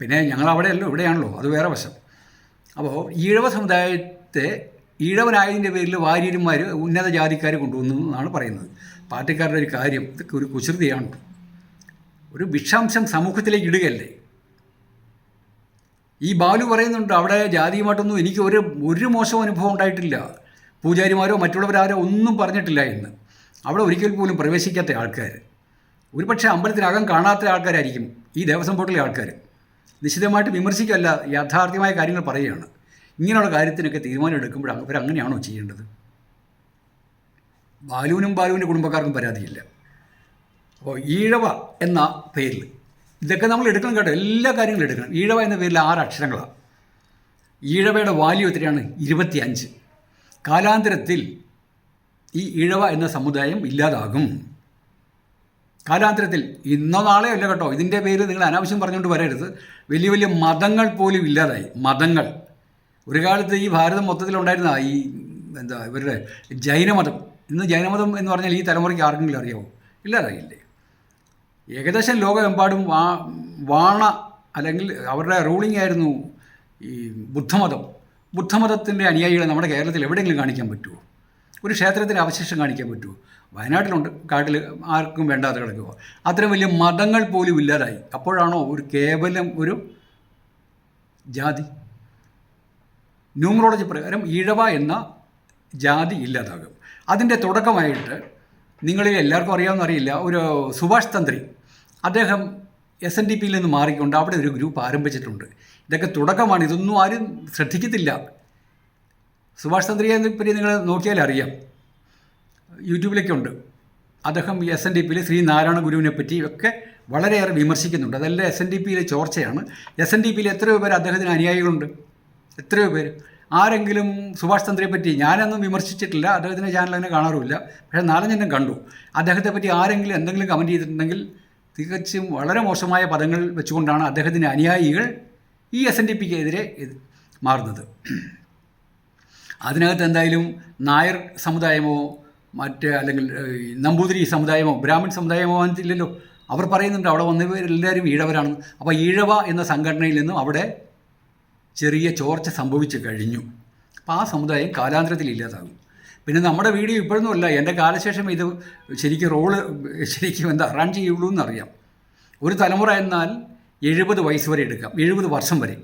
Speaker 1: പിന്നെ ഞങ്ങൾ അവിടെയല്ലോ ഇവിടെയാണല്ലോ അത് വേറെ വശം. അപ്പോൾ ഈഴവ സമുദായത്തെ ഈഴവനായതിന്റെ പേരിൽ വാര്യന്മാർ ഉന്നത ജാതിക്കാർ കൊണ്ടുവന്നു എന്നാണ് പറയുന്നത്. പാർട്ടിക്കാരുടെ ഒരു കാര്യം ഇതൊക്കെ ഒരു കുസൃതിയാണ്. ഒരു വിഷാംശം സമൂഹത്തിലേക്ക് ഇടുകയല്ലേ? ഈ ബാലു പറയുന്നുണ്ട് അവിടെ ജാതിയുമായിട്ടൊന്നും എനിക്ക് ഒരു ഒരു മോശം അനുഭവം ഉണ്ടായിട്ടില്ല. പൂജാരിമാരോ മറ്റുള്ളവരാരോ ഒന്നും പറഞ്ഞിട്ടില്ല എന്ന്. അവിടെ ഒരിക്കൽ പോലും പ്രവേശിക്കാത്ത ആൾക്കാർ ഒരുപക്ഷെ അമ്പലത്തിനകം കാണാത്ത ആൾക്കാരായിരിക്കും ഈ ദേവസ്വം ബോർഡിലെ ആൾക്കാർ നിശ്ചിതമായിട്ട് വിമർശിക്കല്ല യാഥാർത്ഥ്യമായ കാര്യങ്ങൾ പറയുകയാണ്. ഇങ്ങനെയുള്ള കാര്യത്തിനൊക്കെ തീരുമാനം എടുക്കുമ്പോൾ അവർ അങ്ങനെയാണോ ചെയ്യേണ്ടത്? ബാലുവിനും ബാലുവിന്റെ കുടുംബക്കാർക്കും പരാതിയില്ല. അപ്പോൾ ഈഴവ എന്ന പേരിൽ ഇതൊക്കെ നമ്മൾ എടുക്കണം കേട്ടോ എല്ലാ കാര്യങ്ങളും എടുക്കണം. ഈഴവ എന്ന പേരിൽ ആറ് അക്ഷരങ്ങളാണ്. ഈഴവയുടെ വാല്യൂ എത്രയാണ്? ഇരുപത്തിയഞ്ച്. കാലാന്തരത്തിൽ ഈ ഈഴവ എന്ന സമുദായം ഇല്ലാതാകും. കാലാന്തരത്തിൽ ഇന്നോ നാളെയോ അല്ല കേട്ടോ. ഇതിന്റെ പേര് നിങ്ങൾ അനാവശ്യം പറഞ്ഞുകൊണ്ട് വരരുത്. വലിയ വലിയ മതങ്ങൾ പോലും ഇല്ലാതായി. മതങ്ങൾ. ഒരു കാലത്ത് ഈ ഭാരതം മൊത്തത്തിലുണ്ടായിരുന്ന ഈ എന്താ ഇവരുടെ ജൈനമതം. ഇന്ന് ജൈനമതം എന്ന് പറഞ്ഞാൽ ഈ തലമുറയ്ക്ക് ആർക്കെങ്കിലും അറിയാമോ ഇല്ലാതായില്ലേ? ഏകദേശം ലോകമെമ്പാടും വാ വാണ അല്ലെങ്കിൽ അവരുടെ റൂളിംഗ് ആയിരുന്നു ഈ ബുദ്ധമതം. ബുദ്ധമതത്തിന്റെ അനുയായികളെ നമ്മുടെ കേരളത്തിൽ എവിടെയെങ്കിലും കാണിക്കാൻ പറ്റുമോ ഒരു ക്ഷേത്രത്തിന്റെ അവശേഷം കാണിക്കാൻ പറ്റുമോ വയനാട്ടിലുണ്ട്. കാട്ടിൽ ആർക്കും വേണ്ടാതെ കിടക്കുക അത്രയും വലിയ മതങ്ങൾ പോലും ഇല്ലാതായി. അപ്പോഴാണോ ഒരു കേവലം ഒരു ജാതി? ന്യൂമറോളജി പ്രകാരം ഈഴവ എന്ന ജാതി ഇല്ലാതാകും. അതിന്റെ തുടക്കമായിട്ട് നിങ്ങളിൽ എല്ലാവർക്കും അറിയാമെന്ന് അറിയില്ല ഒരു സുഭാഷ് തന്ത്രി അദ്ദേഹം എസ് എൻ ഡി പിയിൽ നിന്ന് മാറിക്കൊണ്ട് അവിടെ ഒരു ഗ്രൂപ്പ് ആരംഭിച്ചിട്ടുണ്ട്. ഇതൊക്കെ തുടക്കമാണ് ഇതൊന്നും ആരും ശ്രദ്ധിക്കത്തില്ല. സുഭാഷ് തന്ത്രിയെ പറ്റി നിങ്ങൾ നോക്കിയാൽ അറിയാം. യൂട്യൂബിലൊക്കെ ഉണ്ട് അദ്ദേഹം എസ് എൻ ഡി പിയിലെ ശ്രീ നാരായണ ഗുരുവിനെ പറ്റി ഒക്കെ വളരെയേറെ വിമർശിക്കുന്നുണ്ട്. അതെല്ലാം എസ് എൻ ഡി പിയിലെ ചോർച്ചയാണ്. എസ് എൻ ഡി പിയിൽ എത്രയോ പേർ അദ്ദേഹത്തിന് അനുയായികളുണ്ട്. എത്രയോ പേര്. ആരെങ്കിലും സുഭാഷ് ചന്ദ്രയെ പറ്റി ഞാനൊന്നും വിമർശിച്ചിട്ടില്ല. അദ്ദേഹത്തിന്റെ ചാനൽ തന്നെ കാണാറുമില്ല. പക്ഷേ നാലഞ്ചെണ്ണം കണ്ടു. അദ്ദേഹത്തെ പറ്റി ആരെങ്കിലും എന്തെങ്കിലും കമന്റ് ചെയ്തിട്ടുണ്ടെങ്കിൽ തികച്ചും വളരെ മോശമായ പദങ്ങൾ വെച്ചുകൊണ്ടാണ് അദ്ദേഹത്തിന്റെ അനുയായികൾ ഈ എസ് എൻ ഡി പിക്കെതിരെ മാറുന്നത്. അതിനകത്ത് എന്തായാലും നായർ സമുദായമോ മറ്റ് അല്ലെങ്കിൽ നമ്പൂതിരി സമുദായമോ ബ്രാഹ്മൺ സമുദായമോ വന്നിട്ടില്ലല്ലോ. അവർ പറയുന്നുണ്ട് അവിടെ വന്നവരെല്ലാവരും ഈഴവരാണെന്ന്. അപ്പോൾ ഈഴവ എന്ന സംഘടനയിൽ നിന്നും അവിടെ ചെറിയ ചോർച്ച സംഭവിച്ചു കഴിഞ്ഞു. അപ്പോൾ ആ സമുദായം കാലാന്തരത്തിൽ ഇല്ലാതാകും. പിന്നെ നമ്മുടെ വീഡിയോ ഇപ്പോഴൊന്നും അല്ല. എന്റെ കാലശേഷം ഇത് ശരിക്കും റോൾ ശരിക്കും എന്താ റൺ ചെയ്യുള്ളൂ എന്നറിയാം. ഒരു തലമുറ എന്നാൽ എഴുപത് വയസ്സ് വരെ എടുക്കാം. എഴുപത് വർഷം വരെ.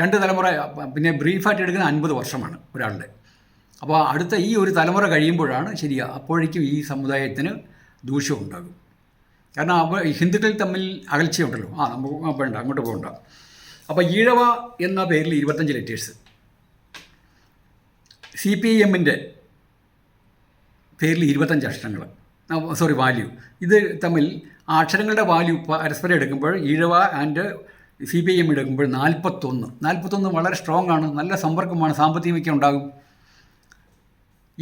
Speaker 1: രണ്ട് തലമുറ പിന്നെ ബ്രീഫായിട്ട് എടുക്കുന്ന അൻപത് വർഷമാണ് ഒരാളുടെ. അപ്പോൾ അടുത്ത ഈ ഒരു തലമുറ കഴിയുമ്പോഴാണ് ശരിയാ അപ്പോഴേക്കും ഈ സമുദായത്തിന് ദൂഷ്യം ഉണ്ടാകും. കാരണം അവ ഹിന്ദുക്കൾ തമ്മിൽ അകൽച്ചയുണ്ടല്ലോ. ആ നമുക്ക് വേണ്ട അങ്ങോട്ട് പോകണ്ട. അപ്പോൾ ഈഴവ എന്ന പേരിൽ ഇരുപത്തഞ്ച് ലെറ്റേഴ്സ് സി പി എമ്മിന്റെ പേരിൽ ഇരുപത്തഞ്ച് അക്ഷരങ്ങൾ. സോറി വാല്യൂ ഇത് തമ്മിൽ ആ അക്ഷരങ്ങളുടെ വാല്യൂ പരസ്പരം എടുക്കുമ്പോൾ Ezhava and C P M എടുക്കുമ്പോൾ നാൽപ്പത്തൊന്ന് നാൽപ്പത്തൊന്ന് വളരെ സ്ട്രോങ് ആണ് നല്ല സമ്പർക്കമാണ് സാമ്പത്തികമൊക്കെ ഉണ്ടാകും.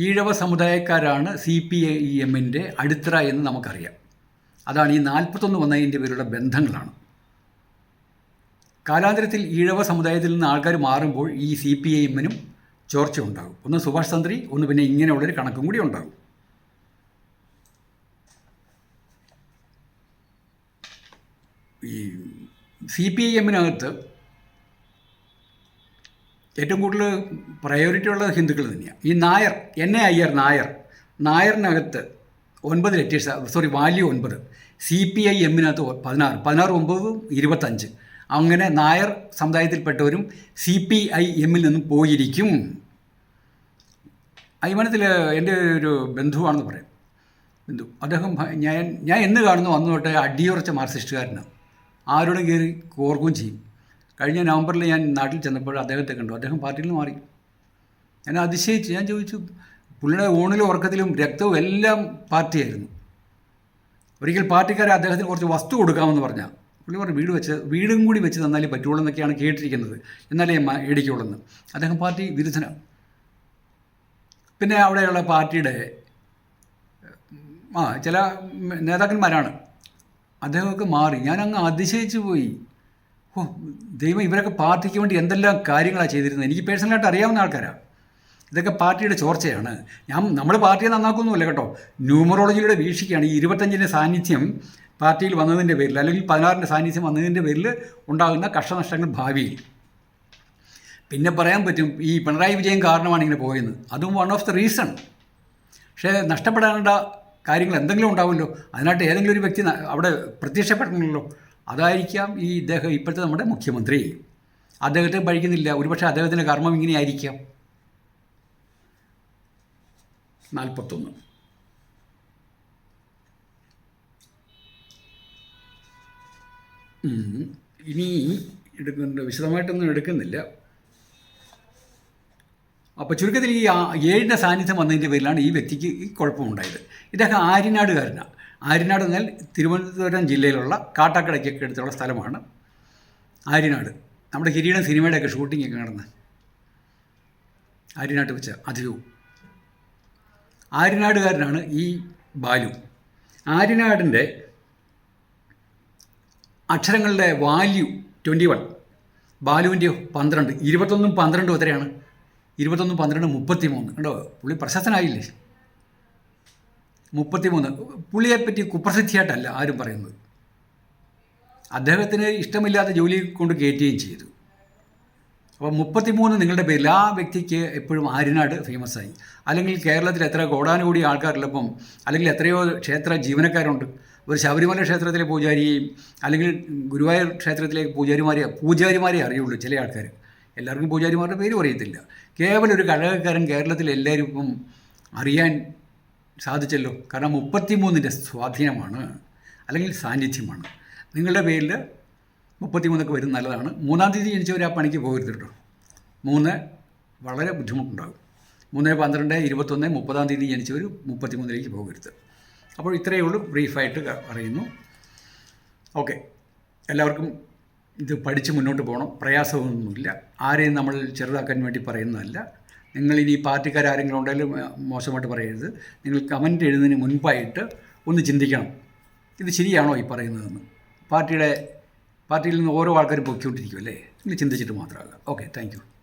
Speaker 1: ഈഴവ സമുദായക്കാരാണ് സി പി ഐ എമ്മിന്റെ അടിത്തറ എന്ന് നമുക്കറിയാം. അതാണ് ഈ നാൽപ്പത്തൊന്ന് വന്നതിന്റെ പേരുടെ ബന്ധങ്ങളാണ്. കാലാന്തരത്തിൽ ഈഴവ സമുദായത്തിൽ നിന്ന് ആൾക്കാർ മാറുമ്പോൾ ഈ സി പി ഐ എമ്മിനും ചോർച്ച ഉണ്ടാകും ഒന്ന് സുഭാഷ് തന്ത്രി ഒന്ന് പിന്നെ ഇങ്ങനെയുള്ളൊരു കണക്കും കൂടി ഉണ്ടാകും. ഈ സി പി ഐ എമ്മിനകത്ത് ഏറ്റവും കൂടുതൽ പ്രയോറിറ്റി ഉള്ളത് ഹിന്ദുക്കൾ തന്നെയാണ് ഈ നായർ എൻ എ അയ്യർ നായർ. നായറിനകത്ത് ഒൻപത് ലെറ്റേഴ്സ് സോറി വാല്യൂ ഒൻപത്. സി പി ഐ എമ്മിനകത്ത് പതിനാറ്. പതിനാറ് ഒമ്പതും ഇരുപത്തഞ്ച്. അങ്ങനെ നായർ സമുദായത്തിൽപ്പെട്ടവരും സി പി ഐ എമ്മിൽ നിന്നും പോയിരിക്കും. അഭിമാനത്തിൽ എന്റെ ഒരു ബന്ധുവാണെന്ന് പറയാം. ബന്ധു. അദ്ദേഹം ഞാൻ ഞാൻ എന്ന് കാണുന്നു അന്ന് തൊട്ട് അടിയുറച്ച മാർക്സിസ്റ്റുകാരനാണ്. ആരോടും കയറി കോർക്കുകയും ചെയ്യും. കഴിഞ്ഞ നവംബറിൽ ഞാൻ നാട്ടിൽ ചെന്നപ്പോൾ അദ്ദേഹത്തെ കണ്ടു. അദ്ദേഹം പാർട്ടിയിൽ നിന്ന് മാറി. ഞാൻ അതിശയിച്ചു ഞാൻ ചോദിച്ചു പുള്ളിയുടെ ഊണിലും ഉറക്കത്തിലും രക്തവും എല്ലാം പാർട്ടിയായിരുന്നു. ഒരിക്കൽ പാർട്ടിക്കാരെ അദ്ദേഹത്തിന് കുറച്ച് വസ്തു കൊടുക്കാമെന്ന് പറഞ്ഞാൽ പുള്ളി പറഞ്ഞു വീട് വെച്ച് വീടും കൂടി വെച്ച് തന്നാലേ പറ്റുള്ളൂ എന്നൊക്കെയാണ് കേട്ടിരിക്കുന്നത്. എന്നാലേ ഇടിക്കുള്ളൂ എന്ന്. അദ്ദേഹം പാർട്ടി വിരുദ്ധനാണ് പിന്നെ അവിടെയുള്ള പാർട്ടിയുടെ ആ ചില നേതാക്കന്മാരാണ്. അദ്ദേഹമൊക്കെ മാറി. ഞാൻ അതിശയിച്ചു പോയി. ഓ ദൈവം ഇവരൊക്കെ പാർട്ടിക്ക് വേണ്ടി എന്തെല്ലാം കാര്യങ്ങളാണ് ചെയ്തിരുന്നത്? എനിക്ക് പേഴ്സണലായിട്ട് അറിയാവുന്ന ആൾക്കാരാണ് ഇതൊക്കെ പാർട്ടിയുടെ ചോർച്ചയാണ്. ഞാൻ നമ്മൾ പാർട്ടിയെ നന്നാക്കുന്നുമില്ല കേട്ടോ? ന്യൂമറോളജിയുടെ വീക്ഷിക്കുകയാണ്. ഈ ഇരുപത്തഞ്ചിന്റെ സാന്നിധ്യം പാർട്ടിയിൽ വന്നതിന്റെ പേരിൽ അല്ലെങ്കിൽ പതിനാറിന്റെ സാന്നിധ്യം വന്നതിന്റെ പേരിൽ ഉണ്ടാകുന്ന കഷ്ടനഷ്ടങ്ങൾ ഭാവിയിൽ. പിന്നെ പറയാൻ പറ്റും ഈ പിണറായി വിജയൻ കാരണമാണ് ഇങ്ങനെ പോയെന്ന് അതും വൺ ഓഫ് ദ റീസൺ പക്ഷേ നഷ്ടപ്പെടേണ്ട കാര്യങ്ങൾ എന്തെങ്കിലും ഉണ്ടാവുമല്ലോ? അതിനായിട്ട് ഏതെങ്കിലും ഒരു വ്യക്തി അവിടെ പ്രത്യക്ഷപ്പെടണമല്ലോ? അതായിരിക്കാം ഈ ഇദ്ദേഹം ഇപ്പോഴത്തെ നമ്മുടെ മുഖ്യമന്ത്രി. അദ്ദേഹത്തെ പഴിക്കുന്നില്ല ഒരുപക്ഷെ അദ്ദേഹത്തിന്റെ കർമ്മം ഇങ്ങനെയായിരിക്കാം. നാൽപ്പത്തൊന്ന്. ഇനി എടുക്കുന്നുണ്ട് വിശദമായിട്ടൊന്നും എടുക്കുന്നില്ല. അപ്പോൾ ചുരുക്കത്തിൽ ഈ ഏഴിന്റെ സാന്നിധ്യം വന്നതിന്റെ പേരിലാണ് ഈ വ്യക്തിക്ക് ഈ കുഴപ്പമുണ്ടായത്. ഇദ്ദേഹം ആര്യനാടുകാരനാണ് ആര്യനാട് എന്നാൽ തിരുവനന്തപുരം ജില്ലയിലുള്ള കാട്ടാക്കടയ്ക്കൊക്കെ അടുത്തുള്ള സ്ഥലമാണ് ആര്യനാട്. നമ്മുടെ കിരീടം സിനിമയുടെയൊക്കെ ഷൂട്ടിങ്ങൊക്കെ നടന്ന് ആര്യനാട്ട് വെച്ച അധികവും ആര്യനാടുകാരനാണ് ഈ ബാലു. ആര്യനാടിന്റെ അക്ഷരങ്ങളുടെ വാല്യൂ ട്വന്റി വൺ ബാലുവിന്റെയോ പന്ത്രണ്ട്. ഇരുപത്തൊന്നും പന്ത്രണ്ടും എത്രയാണ് ഇരുപത്തൊന്നും പന്ത്രണ്ട് മുപ്പത്തി മൂന്ന് കണ്ടോ? പുള്ളി പ്രശസ്തനായില്ലേ? മുപ്പത്തി മൂന്ന് പുള്ളിയെപ്പറ്റി കുപ്രസിദ്ധിയായിട്ടല്ല ആരും പറയുന്നത്. അദ്ദേഹത്തിന് ഇഷ്ടമില്ലാത്ത ജോലി കൊണ്ട് കയറ്റുകയും ചെയ്തു. അപ്പോൾ മുപ്പത്തിമൂന്ന് നിങ്ങളുടെ പേരിൽ ആ വ്യക്തിക്ക് എപ്പോഴും ആര്യനാട് ഫേമസ് ആയി അല്ലെങ്കിൽ കേരളത്തിൽ എത്ര കോടാനുകൂടി ആൾക്കാരുള്ളപ്പം അല്ലെങ്കിൽ എത്രയോ ക്ഷേത്ര ജീവനക്കാരുണ്ട്. ഒരു ശബരിമല ക്ഷേത്രത്തിലെ പൂജാരിയെയും അല്ലെങ്കിൽ ഗുരുവായൂർ ക്ഷേത്രത്തിലെ പൂജാരിമാരെ പൂജാരിമാരെ അറിയുള്ളൂ ചില ആൾക്കാർ. എല്ലാവർക്കും പൂജാരിമാരുടെ പേര് അറിയത്തില്ല. കേവലം ഒരു കഴകക്കാരൻ കേരളത്തിൽ എല്ലാവരും ഇപ്പം അറിയാൻ സാധിച്ചല്ലോ. കാരണം മുപ്പത്തിമൂന്നിന്റെ സ്വാധീനമാണ് അല്ലെങ്കിൽ സാന്നിധ്യമാണ്. നിങ്ങളുടെ പേരിൽ മുപ്പത്തിമൂന്നൊക്കെ വരും നല്ലതാണ്. മൂന്നാം തീയതി ജനിച്ചവർ ആ പണിക്ക് പോകരുത് കേട്ടോ. മൂന്ന് വളരെ ബുദ്ധിമുട്ടുണ്ടാകും. മൂന്ന് പന്ത്രണ്ട് ഇരുപത്തൊന്ന് മുപ്പതാം തീയതി ജനിച്ചവർ മുപ്പത്തിമൂന്നിലേക്ക് പോകരുത്. അപ്പോൾ ഇത്രയേ ഉള്ളൂ. ബ്രീഫായിട്ട് പറയുന്നു. ഓക്കെ. എല്ലാവർക്കും ഇത് പഠിച്ച് മുന്നോട്ട് പോകണം. പ്രയാസമൊന്നുമില്ല. ആരെയും നമ്മൾ ചെറുതാക്കാൻ വേണ്ടി പറയുന്നതല്ല. നിങ്ങൾ ഇനി പാർട്ടിക്കാരെങ്കിലും ഉണ്ടെങ്കിലും മോശമായിട്ട് പറയരുത്. നിങ്ങൾ കമന്റ് എഴുതുന്നതിന് മുൻപായിട്ട് ഒന്ന് ചിന്തിക്കണം. ഇത് ശരിയാണോ ഈ പറയുന്നതെന്ന്. പാർട്ടിയുടെ പാർട്ടിയിൽ നിന്ന് ഓരോ ആൾക്കാരും പൊക്കിക്കൊണ്ടിരിക്കും അല്ലേ? നിങ്ങൾ ചിന്തിച്ചിട്ട് മാത്രമല്ല. Okay thank